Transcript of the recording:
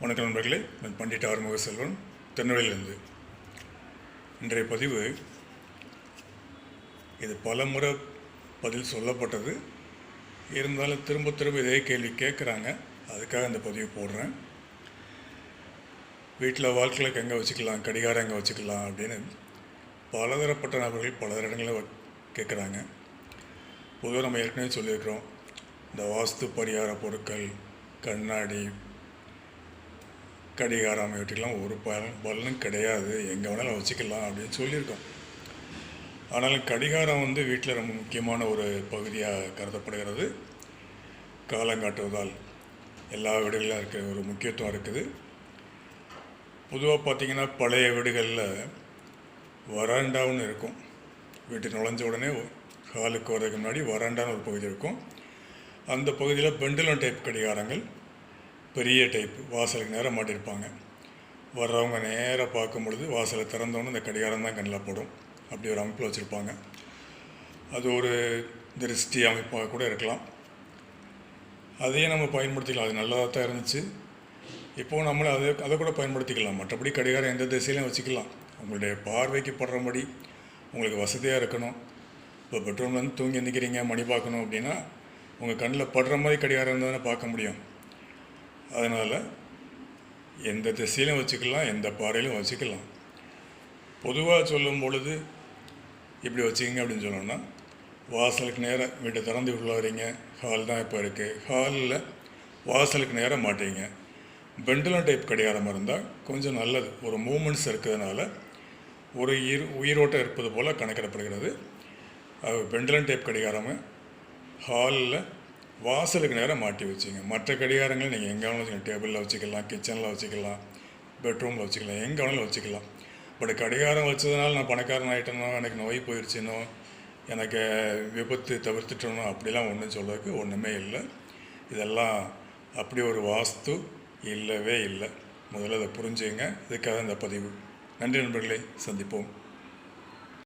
வணக்கம் நண்பர்களே நான் பண்டிட் ஆறுமுக செல்வன் திருநெல்வேலியிலிருந்து. இன்றைய பதிவு இது பல முறை பதில் சொல்லப்பட்டது. இருந்தாலும் திரும்ப திரும்ப இதே கேள்வி கேட்குறாங்க. அதுக்காக இந்த பதிவு போடுறேன். வீட்டில் வாழ்க்கையில் எங்கே வச்சுக்கலாம் கடிகாரம் எங்கே வச்சுக்கலாம் அப்படின்னு பலதரப்பட்ட நபர்கள் பல இடங்களில் வ- கேட்குறாங்க. பொதுவாக நம்ம ஏற்கனவே சொல்லியிருக்கிறோம். இந்த வாஸ்து பரிகார பொருட்கள் கண்ணாடி கடிகாரம் இவற்றுக்கெல்லாம் ஒரு பலன் பலனும் கிடையாது. எங்கே வேணாலும் வச்சுக்கலாம் அப்படின்னு சொல்லியிருக்கோம். ஆனாலும் கடிகாரம் வந்து வீட்டில் ரொம்ப முக்கியமான ஒரு பகுதியாக கருதப்படுகிறது. காலங்காட்டுவதால் எல்லா வீடுகளிலும் இருக்கிற ஒரு முக்கியத்துவம் இருக்குது. பொதுவாக பார்த்திங்கன்னா பழைய வீடுகளில் வராண்டான்னு இருக்கும். வீட்டு நுழைஞ்ச உடனே ஹாலுக்கு வரதுக்கு முன்னாடி வராண்டான்னு ஒரு பகுதி இருக்கும். அந்த பகுதியில் பெண்டுலம் டைப் கடிகாரங்கள் பெரிய டைப் வாசலுக்கு நேராக மாட்டியிருப்பாங்க வர்றவங்க நேராக பார்க்கும் பொழுது வாசலை திறந்தோன்னு இந்த கடிகாரம் தான் கண்ணில் படும். அப்படி ஒரு அமைப்பில் வச்சுருப்பாங்க. அது ஒரு திருஷ்டி அமைப்பாக கூட இருக்கலாம். அதையே நம்ம பயன்படுத்திக்கலாம். அது நல்லதாக தான் இருந்துச்சு. இப்போது நம்மளை அதை அதை கூட பயன்படுத்திக்கலாம். மற்றபடி கடிகாரம் எந்த திசையிலையும் வச்சுக்கலாம். உங்களுடைய பார்வைக்கு படுறபடி உங்களுக்கு வசதியாக இருக்கணும். இப்போ பெட்ரூம்லேருந்து தூங்கி எந்திக்கிறீங்க மணி பார்க்கணும் அப்படின்னா உங்கள் கண்ணில் படுற மாதிரி கடிகாரம் இருந்தால் தானே பார்க்க முடியும். அதனால் எந்த திசையிலும் வச்சுக்கலாம் எந்த பாறையிலும் வச்சுக்கலாம். பொதுவாக சொல்லும் பொழுது இப்படி வச்சுக்கிங்க அப்படின்னு சொன்னோன்னா வாசலுக்கு நேராக வீட்டை திறந்து உள்ள வரீங்க ஹால் தான் இப்போ இருக்குது ஹாலில் வாசலுக்கு நேராக மாட்டீங்க. பெண்டுலம் டைப் கடிகாரமாக இருந்தால் கொஞ்சம் நல்லது. ஒரு மூமெண்ட்ஸ் இருக்கிறதுனால ஒரு இரு உயிரோட்டம் இருப்பது போல் கணக்கிடப்படுகிறது. அது டைப் கடிகாரமே. ஹாலில் வாசலுக்கு நேரம் மாட்டி வச்சுங்க. மற்ற கடிகாரங்களை நீங்கள் எங்கே வேணாலும் வச்சுக்கலாம். டேபிளில் வச்சுக்கலாம் கிச்சனில் வச்சுக்கலாம் பெட்ரூமில் வச்சுக்கலாம் எங்கே வேணாலும் வச்சுக்கலாம். பட் கடிகாரம் வச்சதுனால நான் பணக்காரன் ஆகிட்டேனோ எனக்கு நோய் போயிடுச்சுனோ எனக்கு விபத்து தவிர்த்துட்டோனோ அப்படிலாம் ஒன்றும் சொல்றதுக்கு ஒன்றுமே இல்லை. இதெல்லாம் அப்படி ஒரு வாஸ்து இல்லவே இல்லை. முதல்ல அதை புரிஞ்சுங்க. இதுக்காக இந்த பதிவு. நன்றி நண்பர்களே. சந்திப்போம்.